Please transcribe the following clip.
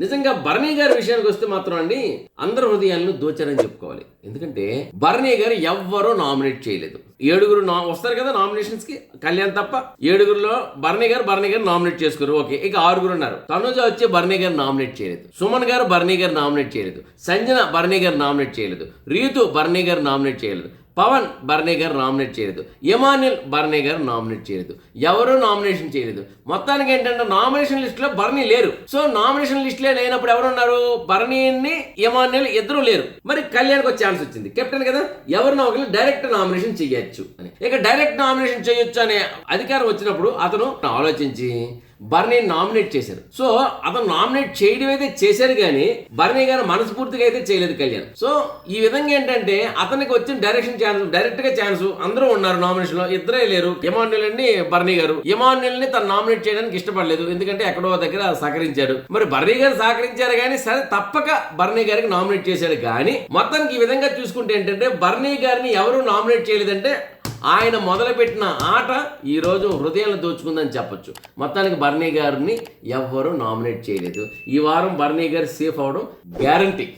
నిజంగా భరణి గారి విషయానికి వస్తే మాత్రం అండి అందరి హృదయాలను దోచారని చెప్పుకోవాలి. ఎందుకంటే భరణి గారు ఎవ్వరూ నామినేట్ చేయలేదు. ఏడుగురు నా వస్తారు కదా నామినేషన్స్కి కళ్యాణ్ తప్ప. ఏడుగురులో భరణి గారు భరణి గారు నామినేట్ చేసుకోరు. ఓకే ఇక ఆరుగురు ఉన్నారు. తనుజ వచ్చి భరణి గారు నామినేట్ చేయలేదు. సుమన్ గారు భరణి గారు నామినేట్ చేయలేదు. సంజన భరణి గారు నామినేట్ చేయలేదు. రీతు భరణి గారు నామినేట్ చేయలేదు. పవన్ బర్నే గారు నామినేట్ చేయలేదు. ఎమాన్యుల్ బర్నే గారు నామినేట్ చేయలేదు. ఎవరు నామినేషన్ చేయలేదు. మొత్తానికి ఏంటంటే నామినేషన్ లిస్ట్లో బర్నీ లేరు. సో నామినేషన్ లిస్ట్లో లేనప్పుడు ఎవరున్నారు బర్నీని ఎమాన్యుల్ ఇద్దరు లేరు. మరి కళ్యాణ్కి ఒక ఛాన్స్ వచ్చింది. కెప్టెన్ కదా? ఎవరినో ఒకరు డైరెక్ట్ నామినేషన్ చేయొచ్చు అని. ఇక డైరెక్ట్ నామినేషన్ చేయొచ్చు అనే అధికారం వచ్చినప్పుడు అతను ఆలోచించి బర్నీ నామినేట్ చేశారు. సో అతను నామినేట్ చేయడం అయితే చేశారు కానీ బర్నీ గారు మనస్ఫూర్తిగా అయితే చేయలేదు కళ్యాణ్. సో ఈ విధంగా ఏంటంటే అతనికి వచ్చిన డైరెక్షన్ ఛాన్స్ డైరెక్ట్గా ఛాన్స్ అందరూ ఉన్నారు నామినేషన్లో ఇద్దరే లేరు. ఎమాన్యుల్ అండి బర్నీ గారు. ఎమాన్యుల్ని తను నామినేట్ చేయడానికి ఇష్టపడలేదు. ఎందుకంటే ఎక్కడో దగ్గర సహకరించారు మరి బర్నీ గారు సహకరించారు కానీ సరే తప్పక బర్నీ గారికి నామినేట్ చేశారు కానీ మొత్తానికి ఈ విధంగా చూసుకుంటే ఏంటంటే బర్నీ గారిని ఎవరు నామినేట్ చేయలేదంటే ఆయన మొదలుపెట్టిన ఆట ఈరోజు హృదయాలను దోచుకుందని చెప్పొచ్చు. మొత్తానికి బర్నీ గారిని ఎవ్వరూ నామినేట్ చేయలేదు. ఈ వారం బర్నీ గారు సేఫ్ అవడం గ్యారంటీ.